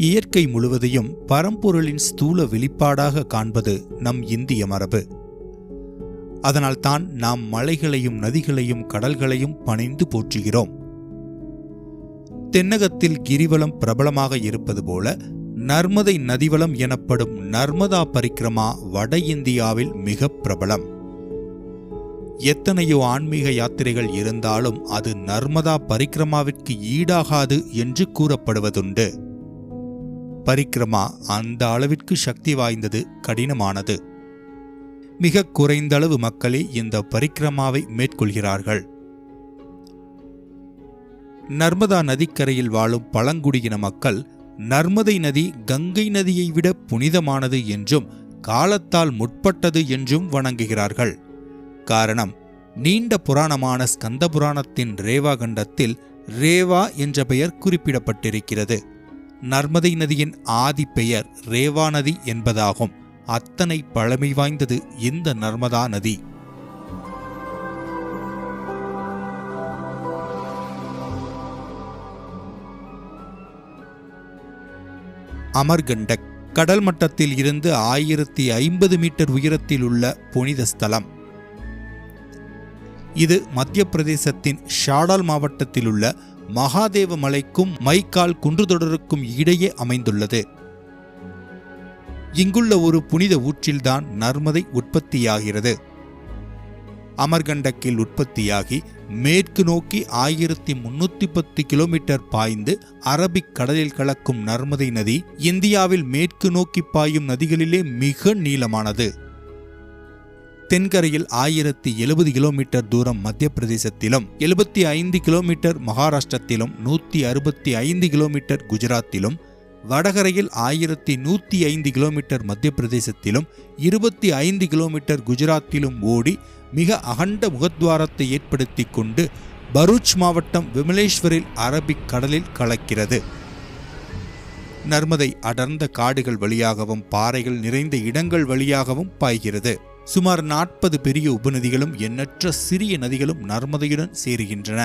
இயற்கை முழுவதையும் பரம்பொருளின் ஸ்தூல வெளிப்பாடாக காண்பது நம் இந்திய மரபு. அதனால்தான் நாம் மலைகளையும் நதிகளையும் கடல்களையும் பணிந்து போற்றுகிறோம். தென்னகத்தில் கிரிவலம் பிரபலமாக இருப்பது போல நர்மதை நதிவளம் எனப்படும் நர்மதா பரிக்கிரமா வட இந்தியாவில் மிக பிரபலம். எத்தனையோ ஆன்மீக யாத்திரைகள் இருந்தாலும் அது நர்மதா பரிக்கிரமாவிற்கு ஈடாகாது என்று கூறப்படுவதுண்டு. பரிக்கிரமா அந்த அளவிற்கு சக்தி வாய்ந்தது கடினமானது. மிக குறைந்தளவு மக்களே இந்த பரிக்கிரமாவை மேற்கொள்கிறார்கள். நர்மதா நதிக்கரையில் வாழும் பழங்குடியின மக்கள் நர்மதை நதி கங்கை நதியை விட புனிதமானது என்றும் காலத்தால் முற்பட்டது என்றும் வணங்குகிறார்கள். காரணம் நீண்ட புராணமான ஸ்கந்த புராணத்தின் ரேவா கண்டத்தில் ரேவா என்ற பெயர் குறிப்பிடப்பட்டிருக்கிறது. நர்மதை நதியின் ஆதி பெயர் ரேவா நதி என்பதாகும். அத்தனை பழமை வாய்ந்தது இந்த நர்மதா நதி. அமர்கண்டக் கடல் மட்டத்தில் இருந்து ஆயிரத்தி ஐம்பது மீட்டர் உயரத்தில் உள்ள புனித ஸ்தலம். இது மத்திய பிரதேசத்தின் ஷாடால் மாவட்டத்தில் உள்ள மகாதேவ மலைக்கும் மைக்கால் குன்றுதொடருக்கும் இடையே அமைந்துள்ளது. இங்குள்ள ஒரு புனித ஊற்றில்தான் நர்மதை உற்பத்தியாகிறது. அமர்கண்டக்கில் உற்பத்தியாகி மேற்கு நோக்கி ஆயிரத்தி முன்னூத்தி பத்து கிலோமீட்டர் பாய்ந்து அரபிக் கடலில் கலக்கும் நர்மதை நதி இந்தியாவில் மேற்கு நோக்கி பாயும் நதிகளிலே மிக நீளமானது. தென்கரையில் ஆயிரத்தி எழுபது கிலோமீட்டர் தூரம் மத்திய பிரதேசத்திலும் எழுபத்தி ஐந்து கிலோமீட்டர் மகாராஷ்டிரத்திலும் நூற்றி அறுபத்தி ஐந்து கிலோமீட்டர் குஜராத்திலும் வடகரையில் ஆயிரத்தி நூற்றி ஐந்து கிலோமீட்டர் மத்திய பிரதேசத்திலும் இருபத்தி ஐந்து கிலோமீட்டர் குஜராத்திலும் ஓடி மிக அகண்ட முகத்வாரத்தை ஏற்படுத்தி கொண்டு பரூச் மாவட்டம் விமலேஸ்வரில் அரபிக் கடலில் கலக்கிறது. நர்மதை அடர்ந்த காடுகள் வழியாகவும் பாறைகள் நிறைந்த இடங்கள் வழியாகவும் பாய்கிறது. சுமார் நாற்பது பெரிய உபநதிகளும் எண்ணற்ற சிறிய நதிகளும் நர்மதையுடன் சேருகின்றன.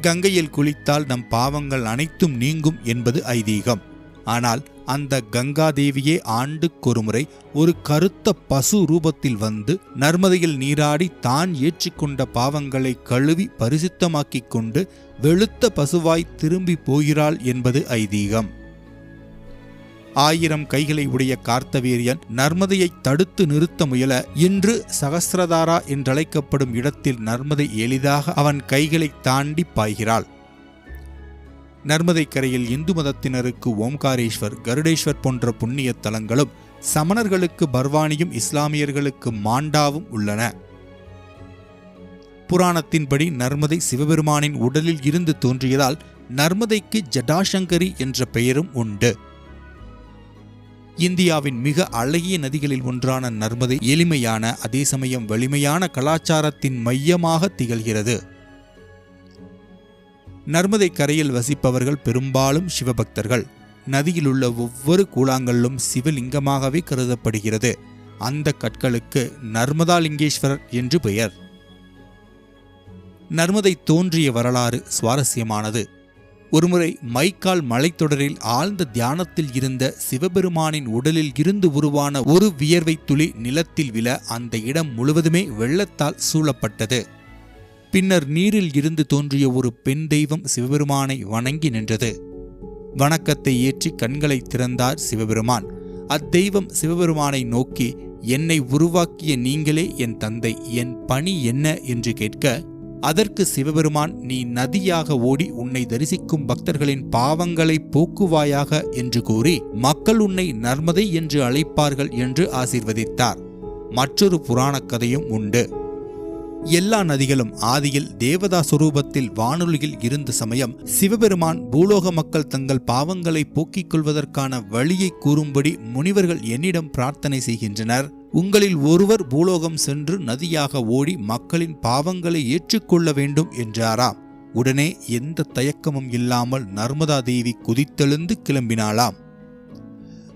கங்கையில் குளித்தால் நம் பாவங்கள் அனைத்தும் நீங்கும் என்பது ஐதீகம். ஆனால் அந்த கங்காதேவியே ஆண்டுக்கொருமுறை ஒரு கருத்த பசு ரூபத்தில் வந்து நர்மதையில் நீராடி தான் ஏற்றிக்கொண்ட பாவங்களை கழுவி பரிசுத்தமாக்கிக் கொண்டு வெளுத்த பசுவாய் திரும்பி போகிறாள் என்பது ஐதீகம். ஆயிரம் கைகளை உடைய கார்த்தவீரியன் நர்மதையை தடுத்து நிறுத்த முயல இன்று சகசிரதாரா என்றழைக்கப்படும் இடத்தில் நர்மதை எளிதாக அவன் கைகளை தாண்டி பாய்கிறாள். நர்மதை கரையில் இந்து மதத்தினருக்கு ஓம்காரேஸ்வர் கருடேஸ்வர் போன்ற புண்ணிய தலங்களும் சமணர்களுக்கு பர்வானியும் இஸ்லாமியர்களுக்கு மாண்டாவும் உள்ளன. புராணத்தின்படி நர்மதை சிவபெருமானின் உடலில் இருந்து தோன்றியதால் நர்மதைக்கு ஜடாசங்கரி என்ற பெயரும் உண்டு. இந்தியாவின் மிக அழகிய நதிகளில் ஒன்றான நர்மதை எளிமையான அதே சமயம் வலிமையான கலாச்சாரத்தின் மையமாக திகழ்கிறது. நர்மதை கரையில் வசிப்பவர்கள் பெரும்பாலும் சிவபக்தர்கள். நதியில் உள்ள ஒவ்வொரு கூழாங்கல்லும் சிவலிங்கமாகவே கருதப்படுகிறது. அந்த கற்களுக்கு நர்மதாலிங்கேஸ்வரர் என்று பெயர். நர்மதை தோன்றிய வரலாறு சுவாரஸ்யமானது. ஒருமுறை மைக்கால் மலைத்தொடரில் ஆழ்ந்த தியானத்தில் இருந்த சிவபெருமானின் உடலில் இருந்து உருவான ஒரு வியர்வை துளி நிலத்தில் விழ அந்த இடம் முழுவதுமே வெள்ளத்தால் சூழப்பட்டது. பின்னர் நீரில் இருந்து தோன்றிய ஒரு பெண் தெய்வம் சிவபெருமானை வணங்கி நின்றது. வணக்கத்தை ஏற்றி கண்களை திறந்தார் சிவபெருமான். அத்தெய்வம் சிவபெருமானை நோக்கி என்னை உருவாக்கிய நீங்களே என் தந்தை. என் பணி என்ன? என்று கேட்க அதற்கு சிவபெருமான் நீ நதியாக ஓடி உன்னை தரிசிக்கும் பக்தர்களின் பாவங்களை போக்குவாயாக என்று கூறி மக்கள் உன்னை நர்மதை என்று அழைப்பார்கள் என்று ஆசீர்வதித்தார். மற்றொரு புராணக் கதையும் உண்டு. எல்லா நதிகளும் ஆதியில் தேவதா சுரூபத்தில் வானொலியில் இருந்த சமயம் சிவபெருமான் பூலோக மக்கள் தங்கள் பாவங்களை போக்கிக் கொள்வதற்கான வழியை கூறும்படி முனிவர்கள் என்னிடம் பிரார்த்தனை செய்கின்றனர். உங்களில் ஒருவர் பூலோகம் சென்று நதியாக ஓடி மக்களின் பாவங்களை ஏற்றுக்கொள்ள வேண்டும் என்றாராம் உடனே எந்த தயக்கமும் இல்லாமல் நர்மதா தேவி குதித்தெழுந்து கிளம்பினாளாம்.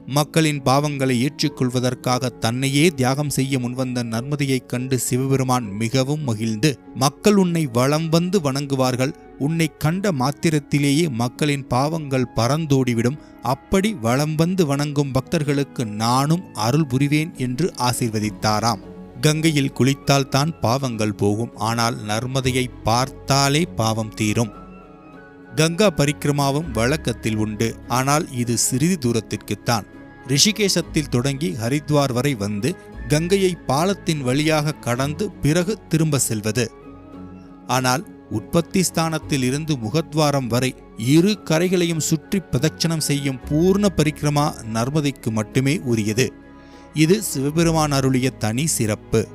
மக்களின் பாவங்களை ஏற்றுக்கொள்வதற்காக தன்னையே தியாகம் செய்ய முன்வந்த நர்மதையைக் கண்டு சிவபெருமான் மிகவும் மகிழ்ந்து மக்கள் உன்னை வளம் வந்து வணங்குவார்கள். உன்னை கண்ட மாத்திரத்திலேயே மக்களின் பாவங்கள் பறந்தோடிவிடும். அப்படி வளம் வந்து வணங்கும் பக்தர்களுக்கு நானும் அருள் புரிவேன் என்று ஆசீர்வதித்தாராம். கங்கையில் குளித்தால் தான் பாவங்கள் போகும். ஆனால் நர்மதையை பார்த்தாலே பாவம் தீரும். கங்கா பரிக்கிரமாவும் வழக்கத்தில் உண்டு. ஆனால் இது சிறிது தூரத்திற்குத்தான். ரிஷிகேசத்தில் தொடங்கி ஹரித்வார் வரை வந்து கங்கையை பாலத்தின் வழியாக கடந்து பிறகு திரும்ப செல்வது. ஆனால் உற்பத்தி ஸ்தானத்தில் இருந்து முகத்வாரம் வரை இரு கரைகளையும் சுற்றி பிரதட்சணம் செய்யும் பூர்ண பரிக்கிரமா நர்மதைக்கு மட்டுமே உரியது. இது சிவபெருமான் அருளிய தனி சிறப்பு.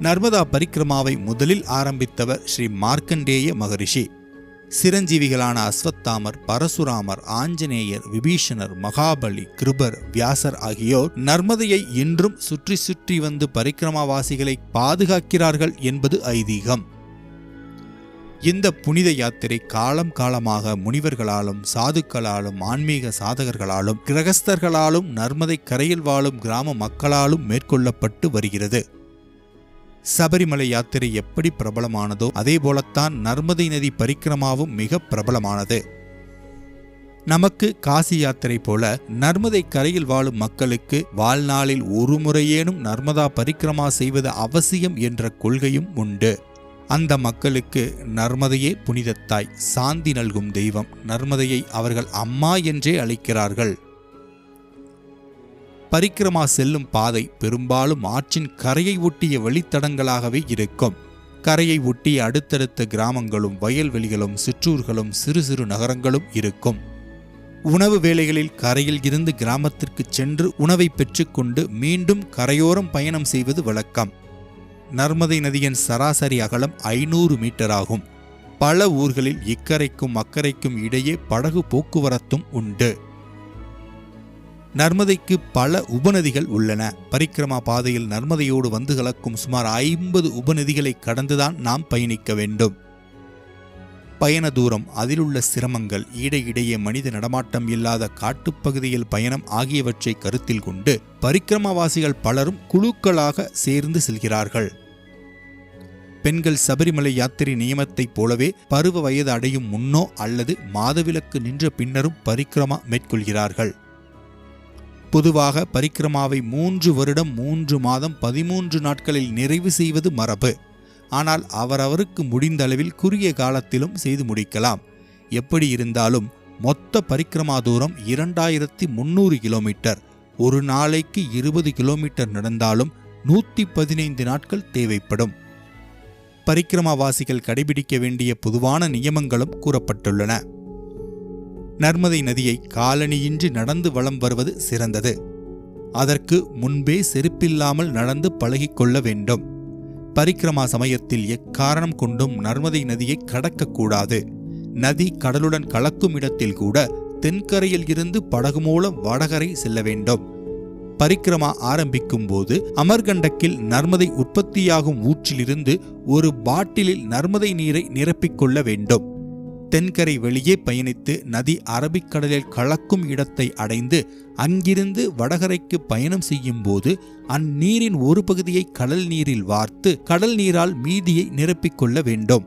நர்மதா பரிக்கிரமாவை முதலில் ஆரம்பித்தவர் ஸ்ரீ மார்க்கண்டேய மகரிஷி. சிரஞ்சீவிகளான அஸ்வத்தாமர் பரசுராமர் ஆஞ்சநேயர் விபீஷணர் மகாபலி கிருபர் வியாசர் ஆகியோர் நர்மதையை இன்றும் சுற்றி சுற்றி வந்து பரிக்கிரமாவாசிகளை பாதுகாக்கிறார்கள் என்பது ஐதீகம். இந்த புனித யாத்திரை காலம் காலமாக முனிவர்களாலும் சாதுக்களாலும் ஆன்மீக சாதகர்களாலும் கிரகஸ்தர்களாலும் நர்மதை கரையில் வாழும் கிராம மக்களாலும் மேற்கொள்ளப்பட்டு வருகிறது. சபரிமலை யாத்திரை எப்படி பிரபலமானதோ அதே போலத்தான் நர்மதை நதி பரிக்கிரமாவும் மிக பிரபலமானது. நமக்கு காசி யாத்திரை போல நர்மதை கரையில் வாழும் மக்களுக்கு வாழ்நாளில் ஒரு முறையேனும் நர்மதா பரிக்கிரமா செய்வது அவசியம் என்ற கொள்கையும் உண்டு. அந்த மக்களுக்கு நர்மதையே புனிதத்தாய் சாந்தி நல்கும் தெய்வம் நர்மதையை அவர்கள் அம்மா என்றே அழைக்கிறார்கள். பரிக்கிரமா செல்லும் பாதை பெரும்பாலும் ஆற்றின் கரையை ஒட்டிய வழித்தடங்களாகவே இருக்கும். கரையை ஒட்டிய அடுத்தடுத்த கிராமங்களும் வயல்வெளிகளும் சிற்றூர்களும் சிறு சிறு நகரங்களும் இருக்கும். உணவு வேளைகளில் கரையில் இருந்து கிராமத்திற்கு சென்று உணவை பெற்றுக்கொண்டு மீண்டும் கரையோரம் பயணம் செய்வது வழக்கம். நர்மதை நதியின் சராசரி அகலம் ஐநூறு மீட்டர் ஆகும் பல ஊர்களில் இக்கரைக்கும் அக்கரைக்கும் இடையே படகு போக்குவரத்தும் உண்டு. நர்மதைக்கு பல உபநதிகள் உள்ளன. பரிக்கிரமா பாதையில் நர்மதையோடு வந்து கலக்கும் சுமார் ஐம்பது உபநதிகளை கடந்துதான் நாம் பயணிக்க வேண்டும். பயண தூரம் அதிலுள்ள சிரமங்கள் இடையிடையே மனித நடமாட்டம் இல்லாத காட்டுப்பகுதியில் பயணம் ஆகியவற்றை கருத்தில் கொண்டு பரிக்கிரமவாசிகள் பலரும் குழுக்களாக சேர்ந்து செல்கிறார்கள். பெண்கள் சபரிமலை யாத்திரை நியமத்தைப் போலவே பருவ வயது அடையும் முன்னோ அல்லது மாதவிலக்கு நின்ற பின்னரும் பரிக்கிரமா மேற்கொள்கிறார்கள். பொதுவாக பரிக்கிரமாவை மூன்று வருடம் மூன்று மாதம் பதிமூன்று நாட்களில் நிறைவு செய்வது மரபு. ஆனால் அவரவருக்கு முடிந்த அளவில் குறுகிய காலத்திலும் செய்து முடிக்கலாம். எப்படி இருந்தாலும் மொத்த பரிக்கிரமா தூரம் இரண்டாயிரத்தி முன்னூறு கிலோமீட்டர். ஒரு நாளைக்கு இருபது கிலோமீட்டர் நடந்தாலும் நூற்றி பதினைந்து நாட்கள் தேவைப்படும். பரிக்கிரமாவாசிகள் கடைபிடிக்க வேண்டிய பொதுவான நியமங்களும் கூறப்பட்டுள்ளன. நர்மதை நதியை காலணியின்றி நடந்து வலம் வருவது சிறந்தது. அதற்கு முன்பே செருப்பில்லாமல் நடந்து பழகிக்கொள்ள வேண்டும். பரிக்கிரமா சமயத்தில் எக்காரணம் கொண்டும் நர்மதை நதியை கடக்கக்கூடாது நதி கடலுடன் கலக்கும் இடத்தில் கூட தென்கரையில் இருந்து படகு மூலம் வடகரை செல்ல வேண்டும். பரிக்கிரமா ஆரம்பிக்கும் போது அமர்கண்டக்கில் நர்மதை உற்பத்தியாகும் ஊற்றிலிருந்து ஒரு பாட்டிலில் நர்மதை நீரை நிரப்பிக்கொள்ள வேண்டும். தென்கரை வெளியே பயணித்து நதி அரபிக்கடலில் கலக்கும் இடத்தை அடைந்து அங்கிருந்து வடகரைக்கு பயணம் செய்யும் போது அந்நீரின் ஒரு பகுதியை கடல் நீரில் வார்த்து கடல் நீரால் மீதியை நிரப்பிக்கொள்ள வேண்டும்.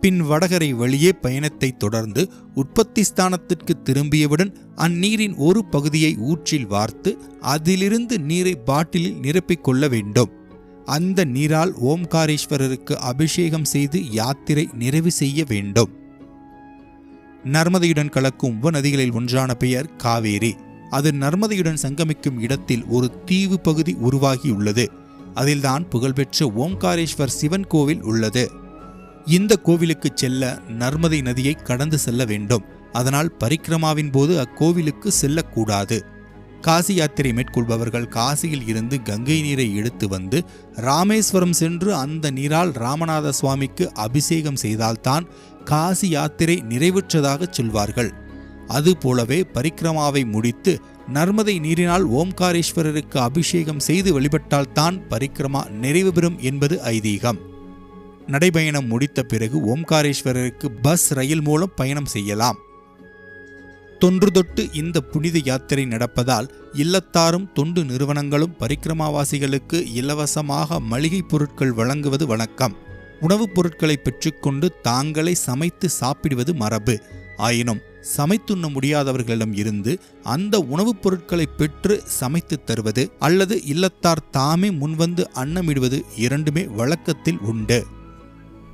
பின் வடகரை வழியே பயணத்தை தொடர்ந்து உற்பத்தி ஸ்தானத்திற்கு திரும்பியவுடன் அந்நீரின் ஒரு பகுதியை ஊற்றில் வார்த்து அதிலிருந்து நீரை பாட்டிலில் நிரப்பிக்கொள்ள வேண்டும். அந்த நீரால் ஓம்காரேஸ்வரருக்கு அபிஷேகம் செய்து யாத்திரை நிறைவு செய்ய வேண்டும். நர்மதையுடன் கலக்கும் உபநதிகளில் ஒன்றான பெயர் காவேரி. அது நர்மதையுடன் சங்கமிக்கும் இடத்தில் ஒரு தீவு பகுதி உருவாகியுள்ளது. அதில்தான் புகழ்பெற்ற ஓம்காரேஸ்வர் சிவன் கோவில் உள்ளது. இந்த கோவிலுக்கு செல்ல நர்மதை நதியை கடந்து செல்ல வேண்டும். அதனால் பரிக்கிரமாவின் போது அக்கோவிலுக்கு செல்லக்கூடாது. காசி யாத்திரை மேற்கொள்பவர்கள் காசியில் இருந்து கங்கை நீரை எடுத்து வந்து ராமேஸ்வரம் சென்று அந்த நீரால் ராமநாத சுவாமிக்கு அபிஷேகம் செய்தால்தான் காசி யாத்திரை நிறைவுற்றதாக சொல்வார்கள் அதுபோலவே பரிக்கிரமாவை முடித்து நர்மதை நீரினால் ஓம்காரேஸ்வரருக்கு அபிஷேகம் செய்து வழிபட்டால்தான் பரிக்கிரமா நிறைவு பெறும் என்பது ஐதீகம். நடைபயணம் முடித்த பிறகு ஓம்காரேஸ்வரருக்கு பஸ் ரயில் மூலம் பயணம் செய்யலாம். தொன்று தொட்டு இந்த புனித யாத்திரை நடப்பதால் இல்லத்தாரும் தொண்டு நிறுவனங்களும் பரிக்கிரமாவாசிகளுக்கு இலவசமாக மளிகைப் பொருட்கள் வழங்குவது வழக்கம் உணவுப் பொருட்களை பெற்றுக்கொண்டு தாங்களே சமைத்து சாப்பிடுவது மரபு. ஆயினும் சமைத்துண்ண முடியாதவர்களிடம் இருந்து அந்த உணவுப் பொருட்களை பெற்று சமைத்து தருவது அல்லது இல்லத்தார் தாமே முன்வந்து அன்னமிடுவது இரண்டுமே வழக்கத்தில் உண்டு.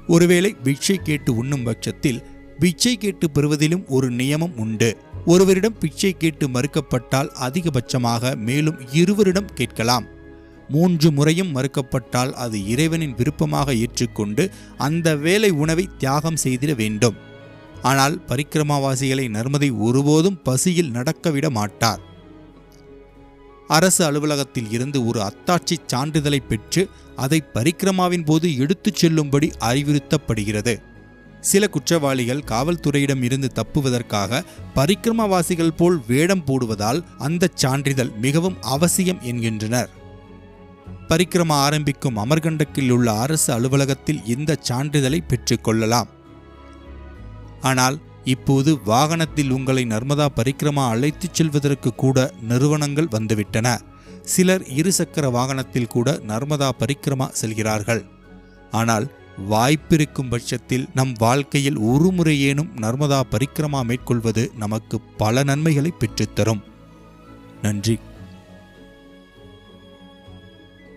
ஒருவேளை பிச்சை கேட்டு உண்ணும் பட்சத்தில் பிச்சை கேட்டு பெறுவதிலும் ஒரு நியமம் உண்டு. ஒருவரிடம் பிச்சை கேட்டு மறுக்கப்பட்டால் அதிகபட்சமாக மேலும் இருவரிடம் கேட்கலாம். மூன்று முறையும் மறுக்கப்பட்டால் அது இறைவனின் விருப்பமாக ஏற்றுக்கொண்டு அந்த வேலை உணவை தியாகம் செய்திட வேண்டும். ஆனால் பரிக்கிரமாவாசிகளை நர்மதை ஒருபோதும் பசியில் நடக்கவிட மாட்டார். அரசு அலுவலகத்தில் இருந்து ஒரு அத்தாட்சி சான்றிதழை பெற்று அதை பரிக்கிரமாவின் போது எடுத்துச் செல்லும்படி அறிவுறுத்தப்படுகிறது. சில குற்றவாளிகள் காவல்துறையிடம் இருந்து தப்புவதற்காக பரிக்கிரமவாசிகள் போல் வேடம் போடுவதால் அந்த சான்றிதழ் மிகவும் அவசியம் என்கின்றனர். பரிக்கிரமா ஆரம்பிக்கும் அமர்கண்டக்கில் உள்ள அரசு அலுவலகத்தில் இந்த சான்றிதழை பெற்றுக்கொள்ளலாம். ஆனால் இப்போது வாகனத்தில் உங்களை நர்மதா பரிக்கிரமா அழைத்துச் செல்வதற்கு கூட நிறுவனங்கள் வந்துவிட்டன. சிலர் இருசக்கர வாகனத்தில் கூட நர்மதா பரிக்கிரமா செல்கிறார்கள். ஆனால் வாய்ப்பிருக்கும் பட்சத்தில் நம் வாழ்க்கையில் ஒரு முறையேனும் நர்மதா பரிக்கிரமா மேற்கொள்வது நமக்கு பல நன்மைகளை பெற்றுத்தரும். நன்றி.